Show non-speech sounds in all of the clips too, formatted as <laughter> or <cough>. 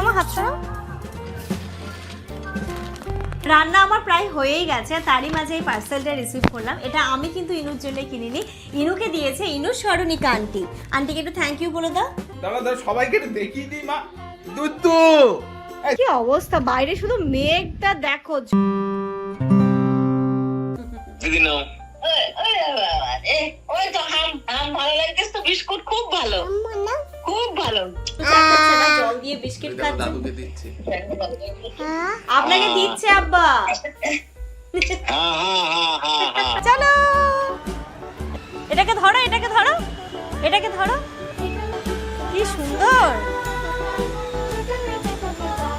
আমার হাত সরাও। রান্না আমার প্রায় হয়েই গেছে তারই মাঝে এই পার্সেলটা রিসিভ করলাম। এটা আমি কিন্তু ইনুর জন্য কিনিনি। ইনুকে দিয়েছে ইনুর স্মরণিকা আন্টি। আন্টিকে একটু থ্যাংক ইউ বলে দাও। দাঁড়া দাঁড়া সবাইকে একটু দেখিয়ে দিই মা। দুধু কি অবস্থা? বাইরে শুধু মেঘটা দেখো। দিদি নাও ওই তো হাম হাম ভালো লাগতেছে তো বিস্কুট খুব ভালো। খুব ভালো। জল দিয়ে বিস্কিট খাচ্ছে দাদুকে দিচ্ছি। আপনাকে দিচ্ছে আব্বা। হ্যাঁ হ্যাঁ হ্যাঁ হ্যাঁ হ্যাঁ। চলো! এটাকে ধরো এটাকে ধরো এটাকে ধরো। কি সুন্দর।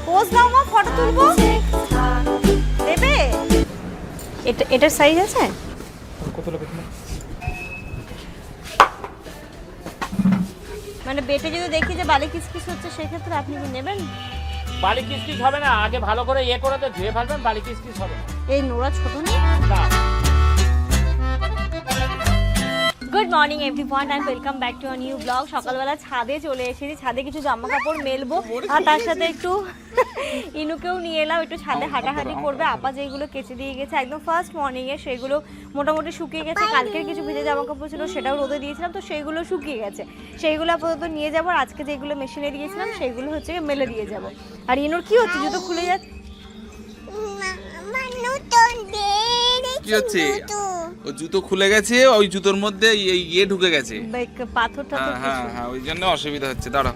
পোজ দাও মা ফটো তুলবো। দেবে? এটা এটার সাইজ আছে কত লাগে মানে বেটে যদি দেখি যে বালি কিসকিস হচ্ছে সেক্ষেত্রে আপনি কি নেবেন? বালি কিসকিস হবে না আগে ভালো করে ইয়ে করে তো ধুয়ে ফেলবেন বালি কিসকিস হবে এই নোড়া ছোট নেই? না। Good morning everyone and welcome back to a new blog সকালবেলা ছাদে চলে এসেছি। ছাদে কিছু জামা কাপড় মেলবো আর তার সাথে একটু ইনুকেও নিয়ে এলাম। একটু ছাদে হাঁটাহাঁটি করবে। আপা যেগুলো কেচে দিয়ে গেছে একদম ফার্স্ট মর্নিংয়ে সেগুলো মোটামুটি শুকিয়ে গেছে। কালকের কিছু ভিজে জামা কাপড় ছিল সেটাও রোদে দিয়েছিলাম। তো সেইগুলো শুকিয়ে গেছে। সেইগুলো আপাতত নিয়ে যাব আর আজকে যেগুলো মেশিনে দিয়েছিলাম সেইগুলো হচ্ছে মেলে দিয়ে যাব। আর ইনুর কি হচ্ছে? জুতো খুলে যাচ্ছে? কি হচ্ছে? ও জুতো খুলে গেছে ওই জুতোর মধ্যে এই ইয়ে ঢুকে গেছে। বা- পাথর টাথর হ্যাঁ হ্যাঁ হ্যাঁ ওই জন্য অসুবিধা হচ্ছে দাঁড়া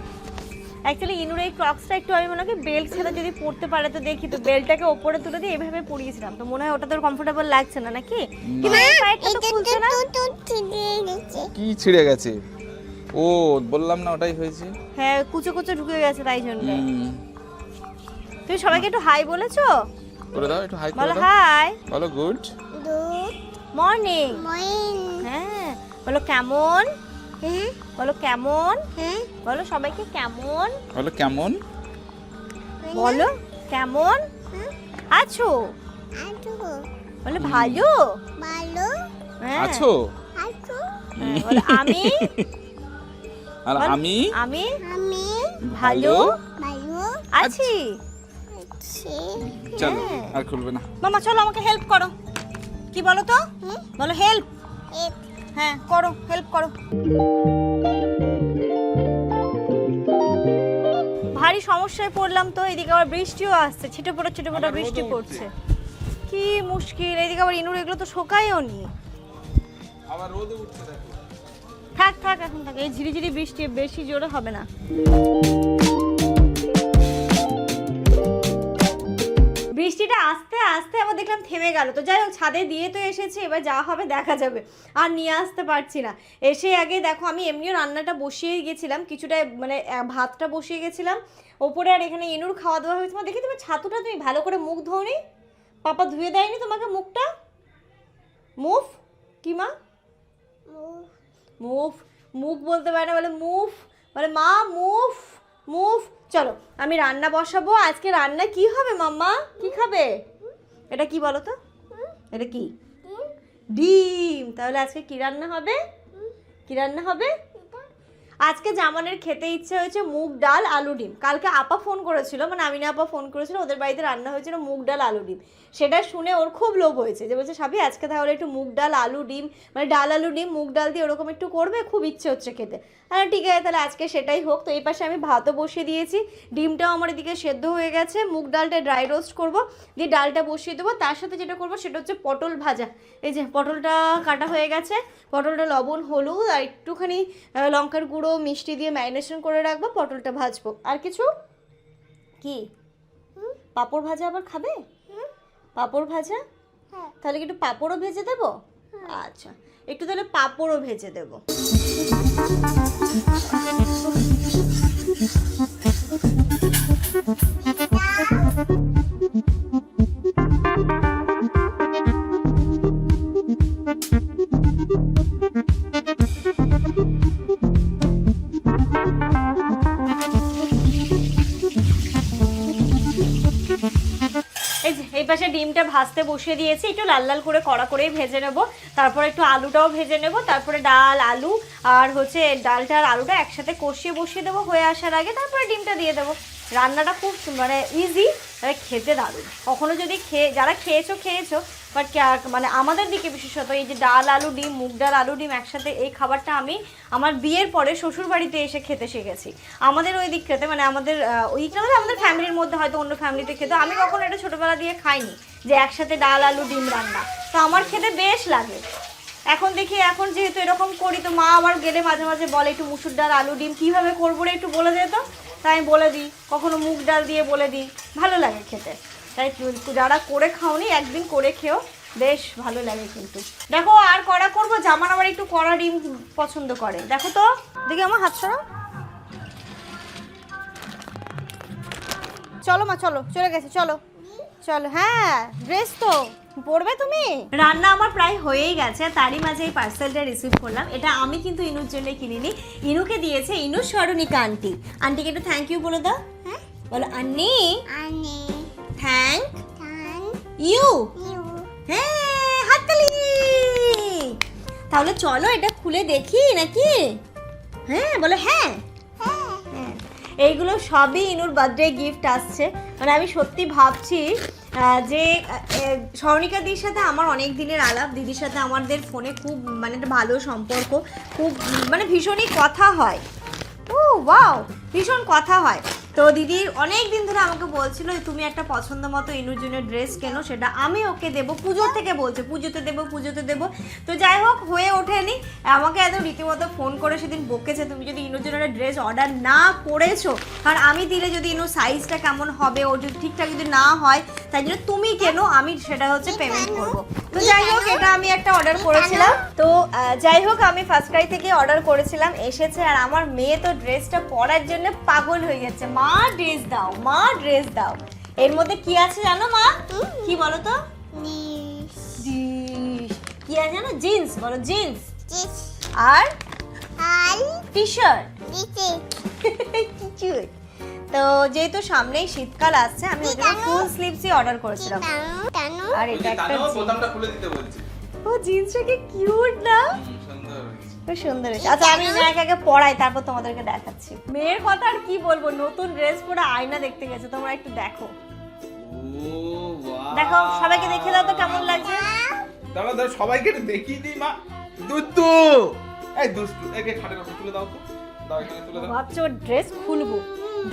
অ্যাকচুয়ালি ইনুর এই ক্রক্সটা একটু আমি মনে হয় বেল্ট ছাড়া যদি পড়তে পারে তো দেখি তো বেল্টটাকে ওপরে তুলে দিয়ে এভাবে পরিয়েছিলাম। তো মনে হয় ওটা তোর কমফোর্টেবল লাগছে না নাকি? কিন্তু এই সাইডটা তো খুলছে না? কি ছিঁড়ে গেছে? ও বললাম না ওটাই হয়েছে। হ্যাঁ কুচো কুচো ঢুকে গেছে তাই জন্য। তুমি সবাইকে একটু হাই বলেছ? করে দাও একটু হাই বলো হাই বলো গুড মর্নিং হ্যাঁ বলো কেমন? বলো কেমন? বলো সবাইকে কেমন? বলো কেমন? বলো। কেমন? আছো? বলো ভালো? হ্যাঁ। আছো? হ্যাঁ, বলো আমি? <laughs> আর বল। আমি? আমি? ভালো? ভালো? আছি? চলো হ্যাঁ। আর খুলবে না। মামা চলো আমাকে হেল্প করো। কি বলো তো? বলো হেল্প হ্যাঁ করো হেল্প করো। ভারী সমস্যায় পড়লাম তো এদিকে আবার বৃষ্টিও আসছে ছিটে পড়ে ছিটে পড়ে বৃষ্টি পড়ছে। কি মুশকিল এদিকে আবার ইনুর এগুলো তো শোকায়ও নি। আবার রোদ উঠছে থাক থাক এখন থাক এই ঝিরিঝিরি বৃষ্টি বেশি জোরে হবে না। বৃষ্টিটা আস্তে আস্তে আবার দেখলাম থেমে গেল। তো যাই হোক ছাদে দিয়ে তো এসেছে এবার যা হবে দেখা যাবে। আর নিয়ে আসতে পারছি না। এসে আগে দেখো আমি এমনিও রান্নাটা বসিয়ে গেছিলাম কিছুটা মানে ভাতটা বসিয়ে গেছিলাম। ওপরে আর এখানে ইনুর খাওয়া দাওয়া হয়েছে। দেখি তোমার ছাতুটা তুমি ভালো করে মুখ ধোনি পাপা ধুয়ে দেয়নি তোমাকে মুখটা? মুভ কি মা? মুভ মুখ বলতে পারে না বলে মুভ বলে মা মুভ মুভ চলো আমি রান্না বসাবো। আজকে রান্না কি হবে মাম্মা? কি খাবে? এটা কি বলো তো? এটা কি? ডিম। তাহলে আজকে কি রান্না হবে? কি রান্না হবে? আজকে জামানের খেতে ইচ্ছে হয়েছে মুগ ডাল, আলু ডিম। কালকে আপা ফোন করেছিল মানে আমিনা আপা ফোন করেছিল, ওদের বাড়িতে রান্না হয়েছিল মুগ ডাল, আলু ডিম। সেটা শুনে ওর খুব লোভ হয়েছে যে বলছে, সাবি, আজকে তাহলে একটু মুগ ডাল, আলু ডিম মানে ডাল, আলু ডিম, মুগ ডাল দিয়ে ওরকম একটু করবে? খুব ইচ্ছে হচ্ছে খেতে। হ্যাঁ ঠিক আছে, তাহলে আজকে সেটাই হোক। তো এই পাশে আমি ভাতও বসিয়ে দিয়েছি। ডিমটাও আমার এদিকে সেদ্ধ হয়ে গেছে। মুগ ডালটা ড্রাই রোস্ট করব, দিয়ে ডালটা বসিয়ে দেবো। তার সাথে যেটা করব, সেটা হচ্ছে পটল ভাজা। এই যে পটলটা কাটা হয়ে গেছে। পটলটা লবণ, হলুদ আর একটুখানি লঙ্কার গুঁড়ো মিষ্টি দিয়ে ম্যারিনেশন করে রাখব পটলটা ভাজবো। আর কিছু? কি? পাপড় ভাজা আবার খাবে? পাঁপড় ভাজা? তাহলে কি একটু পাঁপড়ও ভেজে দেবো? আচ্ছা একটু তাহলে পাপড়ও ভেজে দেবো। ডিমটা ভাজতে বসিয়ে দিয়েছি। একটু লাল লাল করে কড়া করেই ভেজে নেব। তারপরে একটু আলুটাও ভেজে নেব। তারপরে ডাল, আলু আর হচ্ছে ডালটা আর আলুটা একসাথে কষিয়ে বসিয়ে দেবো হয়ে আসার আগে। তারপরে ডিমটা দিয়ে দেবো। রান্নাটা খুব মানে ইজি মানে খেতে দারুণ। কখনো যদি খেয়ে যারা খেয়েছো খেয়েছো বাট মানে আমাদের দিকে বিশেষত এই যে ডাল, আলু ডিম, মুগ ডাল, আলু ডিম একসাথে এই খাবারটা আমি আমার বিয়ের পরে শ্বশুর বাড়িতে এসে খেতে শিখেছি। আমাদের ওই দিক খেতে মানে আমাদের ওই আমাদের ফ্যামিলির মধ্যে হয়তো অন্য ফ্যামিলিতে খেতে। আমি কখনো এটা ছোটোবেলা দিয়ে খাইনি। যে একসাথে ডাল, আলু, ডিম রান্না। তো আমার খেতে বেশ লাগে। এখন দেখি, এখন যেহেতু এরকম করি, তো মা আবার গেলে মাঝে মাঝে বলে, একটু মুসুর ডাল, আলু, ডিম কীভাবে করব রে? একটু বলে দে তো। তাই আমি বলে দিই, কখনো মুগ ডাল দিয়ে বলে দিই। ভালো লাগে খেতে। তাই যারা করে খাওনি, একদিন করে খেও। বেশ ভালো লাগে কিন্তু। দেখো, আর কড়া করব? জামান আবার একটু কড়া ডিম পছন্দ করে। দেখো তো। দেখি আমার হাত সরাও। চলো মা, চলো। চলে গেছে, চলো। চলো হ্যাঁ ড্রেস তো পড়বে তুমি? রান্না আমার প্রায় হয়েই গেছে তারই মাঝে এই পার্সেলটা রিসিভ করলাম। এটা আমি কিন্তু ইনুর জন্য কিনিনি। ইনুকে দিয়েছে ইনু স্মরণিকা আন্টি আন্টিকে একটু থ্যাংক ইউ বলে দাও। হ্যাঁ? বলো আন্নি আন্নি থ্যাংক ইউ হ্যাঁ হাততালি। তাহলে চলো এটা খুলে দেখি নাকি? হ্যাঁ বলো হ্যাঁ হ্যাঁ। এইগুলো সবই ইনুর বার্থডে গিফট আসছে। মানে আমি সত্যি ভাবছি যে স্বর্ণিকা দিদির সাথে আমার অনেক দিনের আলাপ। দিদির সাথে আমাদের ফোনে খুব মানে ভালো সম্পর্ক। খুব মানে ভীষণই কথা হয়। ও ওয়াও ভীষণ কথা হয়। তো দিদি অনেক দিন ধরে আমাকে বলছিল তুমি একটা পছন্দ মতো ইনুর ড্রেস কেনো, সেটা আমি ওকে দেবো, পুজোর থেকে বলছে, পুজোতে দেবো পুজোতে দেবো। তো যাই হোক, হয়ে ওঠেনি। আমাকে এত রীতিমতো ফোন করে সেদিন বকেছে, তুমি যদি ইনুর ড্রেস অর্ডার না করেছ, কারণ আমি দিলে যদি ইনুর সাইজটা কেমন হবে ও যদি ঠিকঠাক যদি না হয়, তাই জন্য তুমি কেন, আমি সেটা হচ্ছে পেমেন্ট করব। তো যাই হোক, এটা আমি একটা অর্ডার করেছিলাম। তো যাই হোক, আমি ফার্স্ট ক্রাই থেকে অর্ডার করেছিলাম, এসেছে, আর আমার মেয়ে তো ড্রেসটা পরার জন্য পাগল হয়ে যাচ্ছে মা ড্রেস দাও মা ড্রেস দাও। এর মধ্যে কি আছে জানো মা? কি বলো তো কি আছে জানো? জিন্স বলো জিন্স। আর? টি শার্ট কিছুই তো যেহেতু সামনেই শীতকাল আসছে আমি ওই জন্য ফুল স্লিভসই অর্ডার করেছিলাম। আর এটা একটা বোতামটা খুলে দিতে বলছি। ও জিন্সটা কি কিউট না হুম, সুন্দর হয়েছে আচ্ছা আমি নায়ক আগে পড়াই তারপর তোমাদেরকে দেখাচ্ছি। মেয়ের কথা আর কি বলব নতুন ড্রেস পরে আয়না দেখতে গেছে তোমরা একটু দেখো। দেখো সবাইকে দেখে দাও তো কেমন লাগছে। দাঁড়া দাঁড়া সবাইকে দেখিয়ে দিই মা। দুষ্টু! এই দুষ্টু একে খাটের উপর তুলে দাও তো। দাও এখানে তুলে দাও। ভাবছ ড্রেস খুলবো?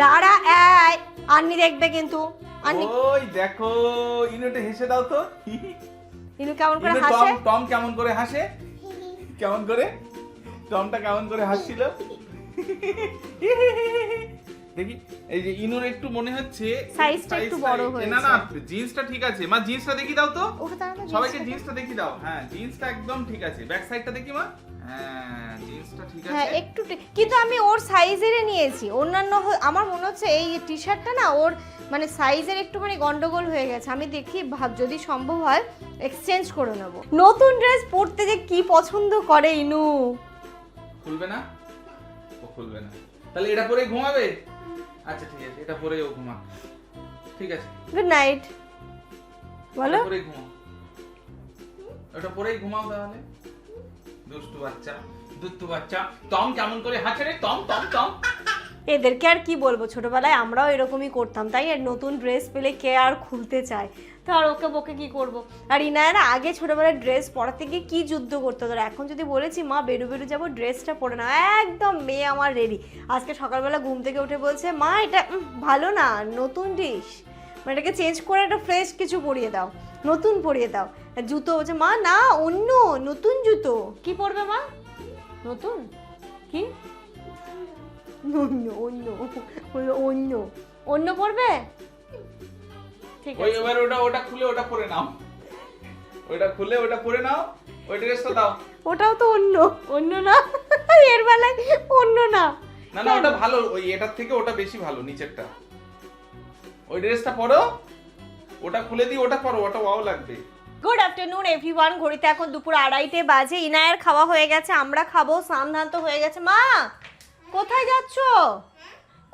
দাঁড়া এই আন্নি দেখবে কিন্তু। আন্নি ওই দেখো ইনুটা হেসে দাও তো। ইনু কেমন করে হাসে? টম কেমন করে হাসে? কেমন করে? টমটা কেমন করে হাসছিল? দেখি এই যে ইনুর একটু মনে হচ্ছে Size-টা একটু বড় না না জিন্সটা ঠিক আছে। মা জিন্সটা দেখি দাও তো। সবাইকে জিন্সটা দেখি দাও। হ্যাঁ জিন্সটা একদম ঠিক আছে। ব্যাক সাইডটা দেখি মা। হ্যাঁ জিন্সটা ঠিক হ্যাঁ একটু কিন্তু আমি ওর সাইজেরই নিয়েছি। অন্যান্য আমার মনে হচ্ছে এই টি শার্টটা না ওর মানে সাইজের একটুখানি গন্ডগোল হয়ে গেছে। আমি দেখি ভাব যদি সম্ভব হয় এক্সচেঞ্জ করে নেব। নতুন ড্রেস পরতে যে কি পছন্দ করে ইনু? খুলবে না? ও খুলবে না। তাহলে এটা পরেই ঘুমাবে? আচ্ছা ঠিক আছে এটা পরেই ও ঘুমা ঠিক আছে। গুড নাইট বলো। পরেই ঘুমাও। এটা পরেই ঘুমাও তাহলে। দুষ্টু বাচ্চা। দুষ্টু বাচ্চা। টম কেমন করে হাসে রে? Tom Tom Tom. এদেরকে আর কি বলব? ছোটবেলায় আমরাও এরকমই করতাম তাই আর নতুন ড্রেস পেলে কে আর খুলতে চায়? তো আর ওকে বকে কি করব? আর ইনায়ারা আগে ছোটবেলায় ড্রেস পরাতে গিয়ে কি যুদ্ধ করতো? তোর এখন যদি বলেছি মা বেরু বেরু যাব ড্রেসটা পরে না একদম মেয়ে আমার রেডি আজকে সকালবেলা ঘুম থেকে উঠে বলছে মা এটা ভালো না নতুন ডিশ মানে এটাকে চেঞ্জ করে একটা ফ্রেশ কিছু পরিয়ে দাও নতুন পরিয়ে দাও। জুতো বলছে মা না অন্য নতুন জুতো। কি পরবে মা? নতুন? কি? অন্য অন্য বলল অন্য। অন্য পড়বে? ঠিক ওই আছে। এবার ওটা ওটা খুলে ওটা পরে নাও। ওটা খুলে ওটা পরে নাও ওই ড্রেসটা দাও। ওটাও তো অন্য। অন্য না? <laughs> এর বেলায় অন্য না। না না ওটা ভালো ওই এটার থেকে ওটা বেশি ভালো নিচেরটা। ওই ড্রেসটা পরো ওটা খুলে দিই ওটা পরো ওটা ওয়াও লাগবে। গুড আফটারনুন এভরিওয়ান ঘড়িতে এখন দুপুর আড়াইটে বাজে। ইনায়ের খাওয়া হয়ে গেছে, আমরা খাব। স্নান ধান তো হয়ে গেছে। মা, কোথায় যাচ্ছো?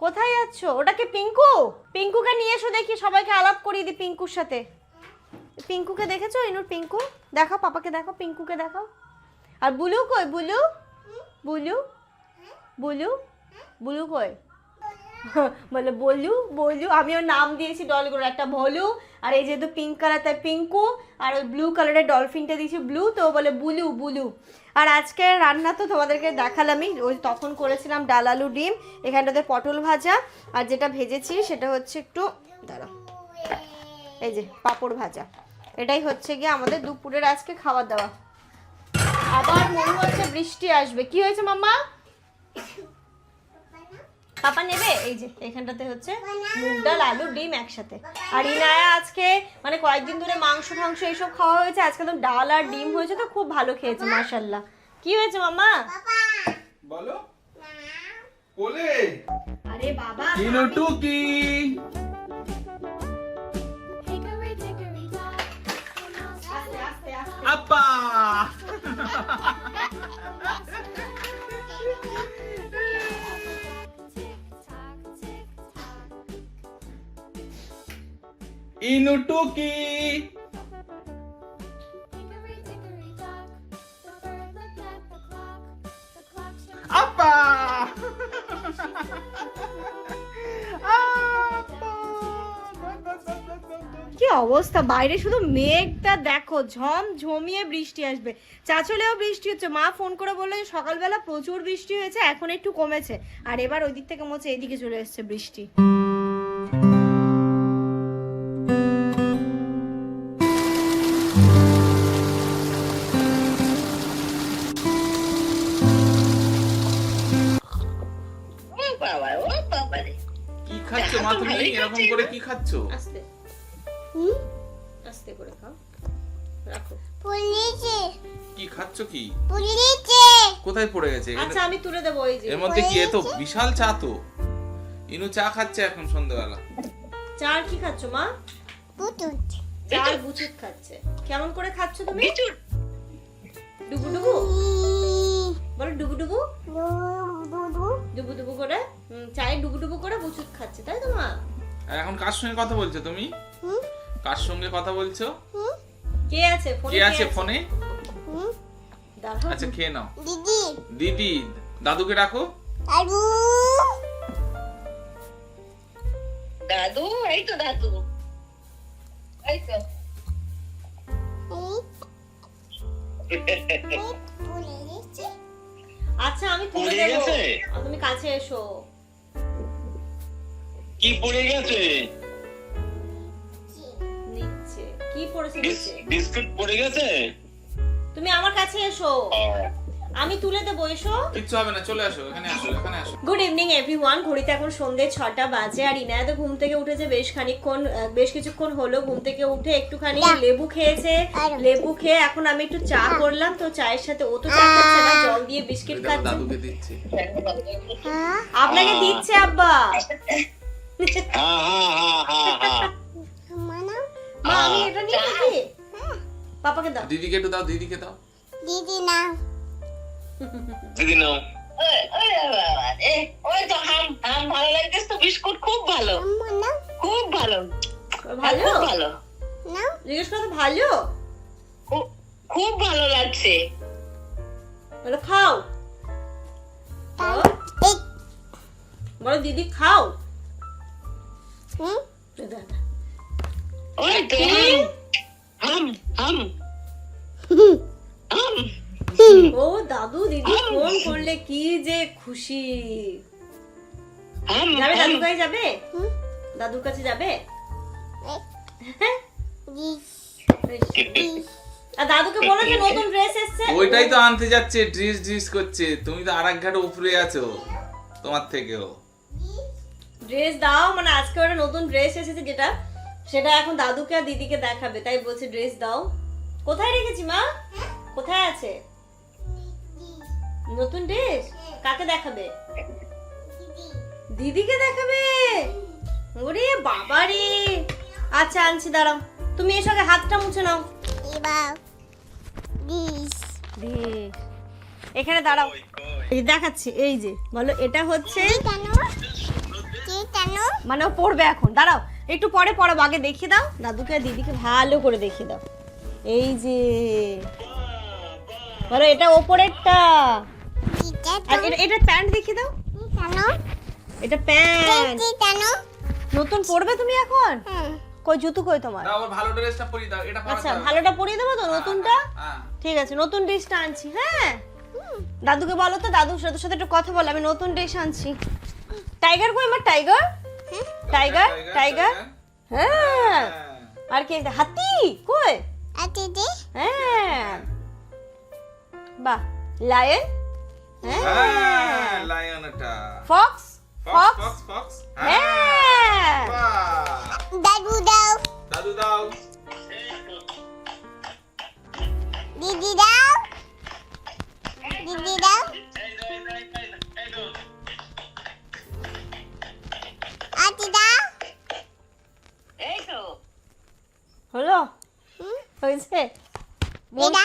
কোথায় যাচ্ছো? ওটা কি পিঙ্কু? পিঙ্কুকে নিয়ে এসো দেখি, সবাইকে আলাপ করিয়ে দিই পিঙ্কুর সাথে। পিঙ্কুকে দেখেছ, ইনুর পিঙ্কু? দেখাও, পাপাকে দেখাও, পিঙ্কুকে দেখাও। আর বুলু কই? বুলু? বুলু? বুলু? বুলু কই? বলে <laughs> বলু বলু আমি ওর নাম দিয়েছি ডলগুলোর, একটা ভলু, আর এই যেহেতু পিঙ্ক কালার তাই পিঙ্কু আর ওই ব্লু কালারের ডলফিনটা দিয়েছি ব্লু তো বলে বুলু বুলু। আর আজকে রান্না তো তোমাদেরকে দেখালামই, ওই তখন করেছিলাম ডাল আলু ডিম, এখানটাতে পটল ভাজা, আর যেটা ভেজেছি সেটা হচ্ছে একটু, দাঁড়া, এই যে পাঁপড় ভাজা। এটাই হচ্ছে গিয়ে আমাদের দুপুরের আজকে খাওয়া দাওয়া আবার মনে হচ্ছে বৃষ্টি আসবে। কি হয়েছে মাম্মা? পাপা নেবে এই যে এখানটাতে হচ্ছে মুগ ডাল আলু ডিম একসাথে আর ইনায়া আজকে মানে কয়েকদিন ধরে মাংস টাংস এইসব খাওয়া হয়েছে আজকে তো ডাল আর ডিম হয়েছে তো খুব ভালো খেয়েছে মাশাল্লাহ কি হয়েছে মাম্মা বলো কোলে আরে বাবা ইনু টুকি আপা টুকি। <laughs> আপা! কি অবস্থা? বাইরে শুধু মেঘটা দেখো, ঝম ঝমিয়ে বৃষ্টি আসবে। চাচলেও বৃষ্টি হচ্ছে। মা ফোন করে বলল সকালবেলা প্রচুর বৃষ্টি হয়েছে, এখন একটু কমেছে। আর এবার ওই দিক থেকে হচ্ছে এদিকে চলে এসছে বৃষ্টি। খাচ্ছ? মা তুমি এরকম করে কি খাচ্ছ? আস্তে। হুম? আস্তে করে খাও। রাখো। কি খাচ্ছ কি? পুলিশে। কোথায় পড়ে গেছে? আচ্ছা আমি তুলে দেবো এই যে। এর মধ্যে কি? এ তো বিশাল চা তো। ইনু চা খাচ্ছে এখন সন্ধ্যাবেলা। চার কি খাচ্ছ মা? পুতুত চার বুচুত খাচ্ছে। কেমন করে খাচ্ছ তুমি? বিচুর ডুবু ডুবু? বলো ডুবু ডুবু? দুদু ডুবু। ডুবু করে? হুম, চায়ে ডুবু ডুবু করে বুচুত খাচ্ছে তাই তো মা? আর এখন কার সঙ্গে কথা বলছো তুমি? কার সঙ্গে কথা বলছো? কে আছে? ফোনে কে আছে ফোনে? আচ্ছা খেয়ে নাও। দিদি। দিদি দাদুকে ডাকো। আলু দাদু এই তো দাদু। এই তো। আচ্ছা আমি তুলে পড়ে দেবো তুমি কাছে এসো। কি পড়ে গেছে? কি পড়েছে নিচে বিস্কুট পড়ে গেছে? তুমি আমার কাছে এসো। আমি তুলে দেবো এসো। কিচ্ছু হবে না চলে আসো এখানে আসো এখানে আসো। গুড ইভিনিং এভরিওয়ান ঘড়িতে এখন সন্ধে ছটা বাজে আর ইনায়া ঘুম থেকে উঠেছে বেশ খানিকক্ষণ বেশ কিছুক্ষণ হলো ঘুম থেকে উঠে একটুখানি লেবু খেয়েছে। লেবু খেয়ে এখন আমি একটু চা করলাম তো চায়ের সাথে ও তো চা খাচ্ছে না জল দিয়ে বিস্কিট খাচ্ছে। হ্যাঁ আপনাকে দিচ্ছে আব্বা। <laughs> হ্যাঁ হ্যাঁ হ্যাঁ মা আমি এটা নিয়ে দেখি পাপাকে দাও। দিদিকে একটু দাও দিদিকে দাও। দিদি না দিদি নাও। ওই তো হাম হাম ভালো লাগতেছে তো বিস্কুট খুব ভালো। খুব ভালো। ভালো? ভালো। না জিজ্ঞেস করো ভালো? খুব- ভালো লাগছে। বলো খাও। বলো দিদি খাও। ও দাদু দিদি ফোন করলে কি যে খুশি। হাম যাবে হাম দাদুর কাছে যাবে। দাদুর কাছে যাবে? আর দাদুকে বলো যে নতুন ড্রেস এসেছে। ওইটাই তো আনতে যাচ্ছে ড্রিস ড্রিস করছে। তুমি তো আর এক ঘাটে উপরে আছো তোমার থেকেও। ড্রেস দাও মানে আজকে ওটা নতুন ড্রেস এসেছে যেটা সেটা এখন দাদুকে আর দিদিকে দেখাবে তাই বলছে ড্রেস দাও। কোথায় রেখেছি মা? কোথায় আছে? নতুন ড্রেস কাকে দেখাবে? দিদিকে দেখাবে? ওরে বাবা রে। আচ্ছা আনছি দাঁড়াও। তুমি এসে আগে হাতটা মুছে নাও। এখানে দাঁড়াও। এই দেখাচ্ছি এই যে বলো এটা হচ্ছে কেন? মানে ও পড়বে এখন। দাঁড়াও একটু পরে পড়াবো আগে দেখিয়ে দাও। দাদুকে আর দিদিকে ভালো করে দেখিয়ে দাও। এই যে বলো এটা ওপরেরটা। এটা আর এটা এটা প্যান্ট দেখিয়ে দাও। এটা প্যান্ট। নতুন পরবে তুমি এখন? কই জুতো কই তোমার? দাও আবার ভালো ড্রেসটা পরিয়ে দাও এটা আচ্ছা হবে। ভালোটা পরিয়ে দেবো তো নতুনটা? হ্যাঁ ঠিক আছে নতুন ড্রেসটা আনছি হ্যাঁ? দাদুকে বলো তো দাদুর সাথে সাথে একটু কথা বলো আমি নতুন ড্রেস আনছি। টাইগার কই আমার টাইগার টাইগার টাইগার হ্যাঁ হ্যাঁ। আর কি একটা হাতি কই আর দিদি হ্যাঁ বাহ লায়ন হ্যাঁ হ্যাঁ লায়ন এটা fox fox fox fox fox হ্যাঁ বাহ দাদু দাও দাদু দাও দিদি দাও দিদি দাও হলো? হয়েছে? এটা।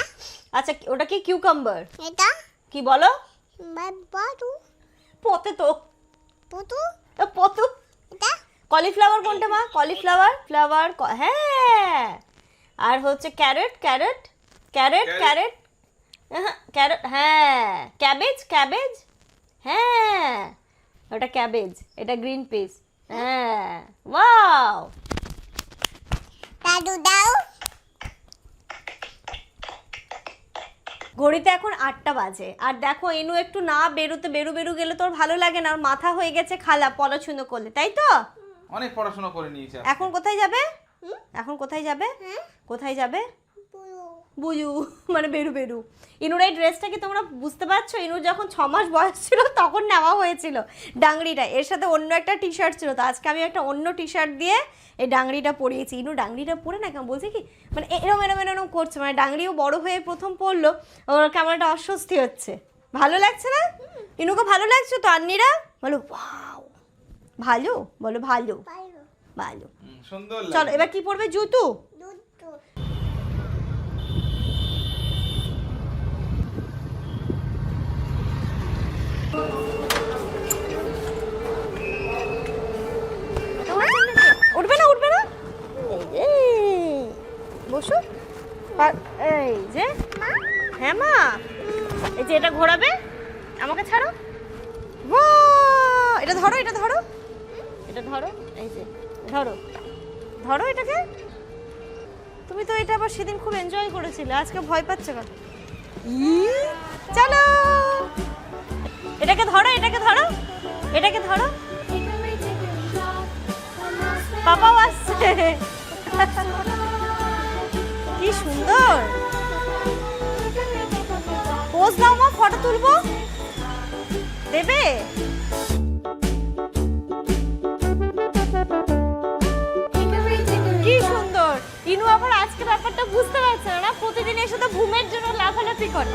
আচ্ছা ওটা কি কিউকাম্বার এটা। কি বলো? পতে তো পুতু। এ, পতু। এটা। কলিফ্লাওয়ার কোনটা মা? কলিফ্লাওয়ার ফ্লাওয়ার হ্যাঁ। আর হচ্ছে carrot carrot carrot carrot. Carrot. হ্যাঁ ক্যাবেজ ক্যাবেজ। হ্যাঁ। ওটা ক্যাবেজ। এটা গ্রিন পিস হ্যাঁ। ওয়াও। দাদু দাও। ঘড়িতে এখন আটটা বাজে। আর দেখো এনু একটু না বেরোতে বেরু বেরু গেলে তোর ভালো লাগে না। ওর মাথা হয়ে গেছে খালা পড়াশুনো করলে তাই তো? অনেক পড়াশোনা করে নিয়েছে এখন কোথায় যাবে? এখন কোথায় যাবে? কোথায় যাবে? বুঝু মানে বেরু বেরু। ইনুর এই ড্রেসটা কি তোমরা বুঝতে পারছ? ইনুর যখন ছ মাস বয়স ছিল তখন নেওয়া হয়েছিল ডাংরিটা এর সাথে অন্য একটা টি শার্ট ছিল। তো আজকে আমি একটা অন্য টি শার্ট দিয়ে এই ডাংরিটা পরিয়েছি। ইনু ডাংরিটা পরে না কেমন বলছে কি? মানে এরম এরম এরম করছে। মানে ডাংরিও বড় হয়ে প্রথম পড়ল ওর কেমন একটা অস্বস্তি হচ্ছে। ভালো লাগছে না? ইনুকে ভালো লাগছে তো? আন্নিরা? বলো ওয়াও। ভালো? বলো ভালো। ভালো। চলো এবার কি পড়বে জুতো? উঠবে না উঠবে না? বসো। এই যে হ্যাঁ মা, এই যে এটা ঘোরাবে, আমাকে ছাড়ো! এটা ধরো এটা ধরো। এটা ধরো, এই যে, ধরো। ধরো এটাকে। তুমি তো এটা আবার সেদিন খুব এনজয় করেছিলে, আজকে ভয় পাচ্ছ কেন? চলো এটাকে ধরো এটাকে ধরো এটাকে ধরো। পাপাও আসছে। কি সুন্দর। পোজ দাও মা ফটো তুলবো। দেবে? কি সুন্দর। ইনু আবার আজকে ব্যাপারটা বুঝতে পারছে না? প্রতিদিন এসে তো ঘুমের জন্য লাফালাফি করে।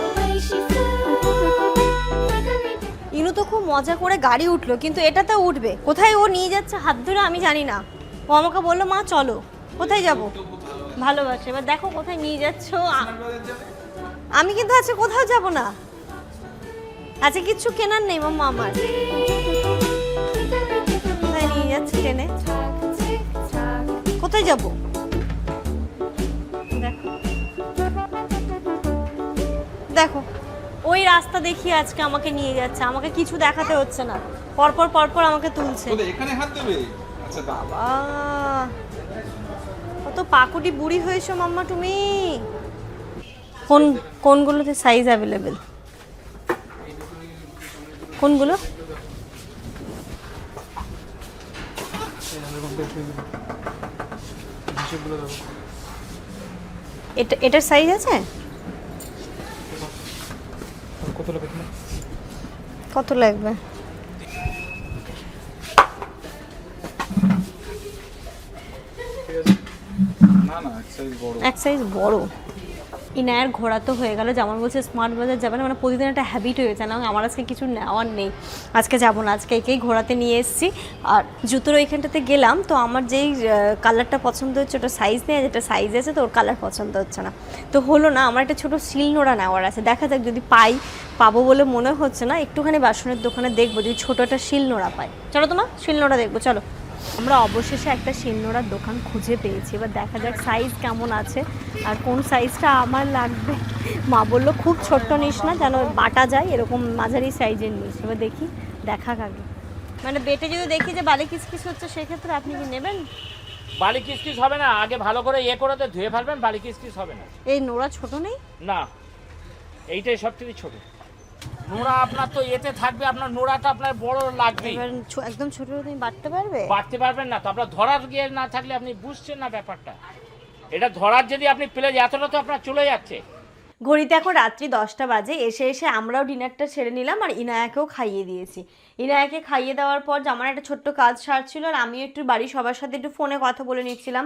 ইনু তো খুব মজা করে গাড়ি উঠল, কিন্তু এটা তো উঠবে। কোথায় ও নিয়ে যাচ্ছে হাত ধরে আমি জানি না। ও আমাকে বলল, মা, চলো। কোথায় যাব? ভালোবাসে। এবার দেখো কোথায় নিয়ে যাচ্ছ আমি কিন্তু আজকে কোথাও যাব না। আজকে কিচ্ছু কেনার নেই মাম্মা আমার। কোথায় নিয়ে কোথায় যাব? দেখো। দেখো। ওই রাস্তা দেখি আজকে আমাকে নিয়ে যাচ্ছে আমাকে কিছু দেখাতে হচ্ছে না। পরপর পরপর আমাকে তুলছে। এখানে হাত দেবে? আচ্ছা বাহ কত পাকুটি বুড়ি হয়েছো মাম্মা তুমি। কোন কোনগুলোতে সাইজ অ্যাভেলেবেল কোনগুলো? এটা এটার সাইজ আছে? কত লাগবে? না না সাইজ বড়। এক সাইজ বড়। ইনায়ের ঘোরা তো হয়ে গেল, যেমন বলছে স্মার্ট বাজার যাবে না মানে প্রতিদিন একটা হ্যাবিট হয়েছে না আমার আজকে কিছু নেওয়ার নেই। আজকে যাব না, আজকে একেই ঘোরাতে নিয়ে এসেছি। আর জুতোর ওইখানটাতে গেলাম, তো আমার যেই কালারটা পছন্দ হচ্ছে ওটা সাইজ নেই যেটা সাইজ আছে তো ওর কালার পছন্দ হচ্ছে না। তো হলো না, আমার একটা ছোটো শিলনোড়া নেওয়ার আছে, দেখা যাক যদি পাই, পাবো বলে মনে হচ্ছে না, একটুখানি বাসনের দোকানে দেখব, যদি ছোটো একটা শিলনোড়া পাই। চলো তোমার শিলনোড়া দেখব, চলো। আমরা অবশেষে একটা শিলনোড়ার দোকান খুঁজে পেয়েছি। এবার দেখা যাক সাইজ কেমন আছে আর কোন সাইজটা আমার লাগবে। মা বলল খুব ছোট্ট নিস না যেন বাটা যায় এরকম মাঝারি সাইজের নিস। এবার দেখি দেখা আগে। মানে বেটে যদি দেখি যে বালি কিসকিস হচ্ছে সেক্ষেত্রে আপনি কি নেবেন? বালি কিসকিস হবে না আগে ভালো করে ইয়ে করে ধুয়ে ফেলবেন বালি কিসকিস হবে না। এই নোড়া ছোট নেই? না এইটাই সব থেকে ছোট। নোড়া আপনার তো এতে থাকবে আপনার নোড়াটা আপনার বড় লাগবে। একদম ছোট তুমি বাড়তে পারবে? বাড়তে পারবেন না তো আপনার ধরার গিয়ে না থাকলে আপনি বুঝছেন না ব্যাপারটা। এটা ধরার যদি আপনি পেলে এতটা তো আপনার চলে যাচ্ছে। ঘড়িতে এখন রাত্রি দশটা বাজে, এসে এসে আমরাও ডিনারটা সেরে নিলাম আর ইনায়াকেও খাইয়ে দিয়েছি। ইনায়াকে খাইয়ে দেওয়ার পর আমার একটা ছোট্ট কাজ সারছিল আর আমিও একটু বাড়ির সবার সাথে একটু ফোনে কথা বলে নিচ্ছিলাম।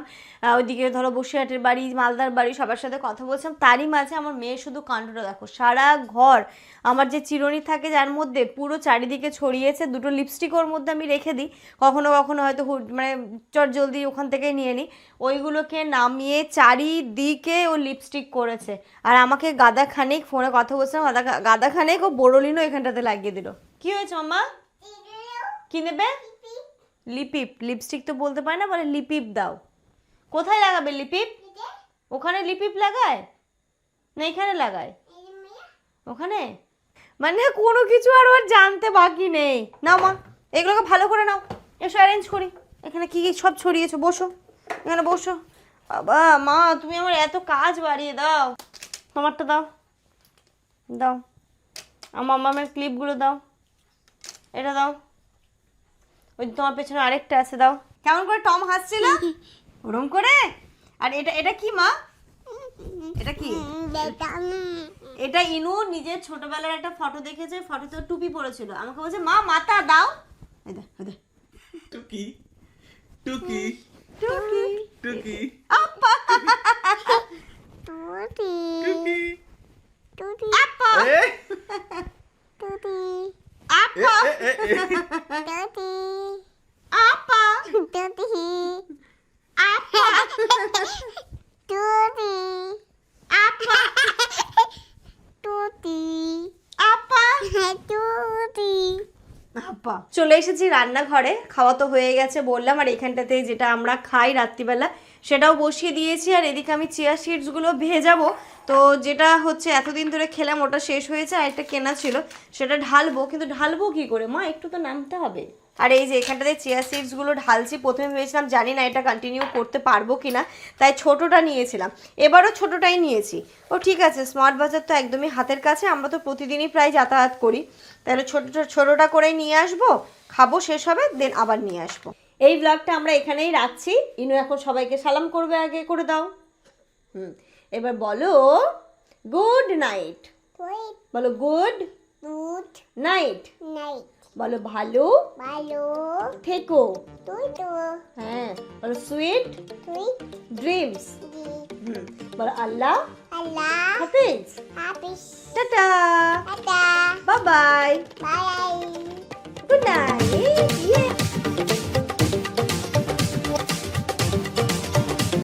ওইদিকে ধরো বসিরহাটের বাড়ি, মালদার বাড়ি সবার সাথে কথা বলছিলাম। তারই মাঝে আমার মেয়ে শুধু কাণ্ডটা দেখো, সারা ঘর আমার যে চিরুনি থাকে যার মধ্যে পুরো চারিদিকে ছড়িয়েছে, দুটো লিপস্টিক ওর মধ্যে আমি রেখে দিই। কখনো কখনো হয়তো মানে চট জলদি ওখান থেকে নিয়ে নিই। ওইগুলোকে নামিয়ে চারিদিকে ও লিপস্টিক করেছে। আর আমাকে গাদা খানিক ফোনে কথা বলছিলাম গাদা খানিক ও বোরোলিনও এখানটাতে লাগিয়ে দিল। কি হয়েছে মামা কি নেবে? লিপিপ। লিপস্টিক তো বলতে পারে না, বলে লিপিপ দাও। কোথায় লাগাবে লিপিপ? ওখানে লিপিপ লাগায়? না এখানে লাগায়? ওখানে? মানে কোনো কিছু আর ওর জানতে বাকি নেই। নাও মা, এগুলোকে ভালো করে নাও। এসো অ্যারেঞ্জ করি। এখানে কি কি সব ছড়িয়েছো, বসো। এখানে বসো। বাবা মা তুমি আমার এত কাজ বাড়িয়ে দাও। তোমারটা দাও। দাও। আমার মামের ক্লিপগুলো দাও। এটা দাও। ওই যে তোমার পেছনে আরেকটা আছে দাও। কেমন করে টম হাসছিল? <laughs> ওরম করে? আর এটা এটা কি মা? এটা কি? এটা ইনু নিজের ছোটবেলার একটা ফটো দেখেছে ফটোতে টুপি পরেছিল। আমাকে বলছে মা মাথা দাও। টুকি টুকি। Dookie, Dookie, Apa? Dookie, Dookie, Tuti. Apa? Eh. Apa? Dookie, Apa? Tuti. Apa? Apa? Apa? চলে এসেছি রান্নাঘরে, খাওয়া তো হয়ে গেছে বললাম, আর এখানটাতে যেটা আমরা খাই রাত্রিবেলা, সেটাও বসিয়ে দিয়েছি, আর এদিকে আমি চিয়া সিডসগুলো ভেজাবো। তো যেটা হচ্ছে, এতদিন ধরে খেলাম, ওটা শেষ হয়েছে, আর একটা কেনা ছিল, সেটা ঢালবো, কিন্তু ঢালবো কি করে? মা, একটু তো নামতে হবে। আর এই যে এখানটাতে চেয়ার সিডসগুলো ঢালছি প্রথমে ভেবেছিলাম জানি না এটা কন্টিনিউ করতে পারব কি না তাই ছোটোটা নিয়েছিলাম। এবারও ছোটোটাই নিয়েছি। ও ঠিক আছে স্মার্ট বাজার তো একদমই হাতের কাছে আমরা তো প্রতিদিনই প্রায় যাতায়াত করি। তাহলে ছোটোটা ছোটোটা করেই নিয়ে আসব খাব শেষ হবে দেন আবার নিয়ে আসব। এই ব্লগটা আমরা এখানেই রাখছি। ইনু এখন সবাইকে সালাম করবে আগে করে দাও। হুম এবার বলো গুড নাইট বলো গুড নাইট নাই বলো ভালো ভালো থেকো তুই তো হ্যাঁ বলো সুইট তুই ড্রিমস দি হুম বলো আল্লাহ আল্লাহ হাফিজ হাফিজ tata tata bye bye bye good night ইয়ে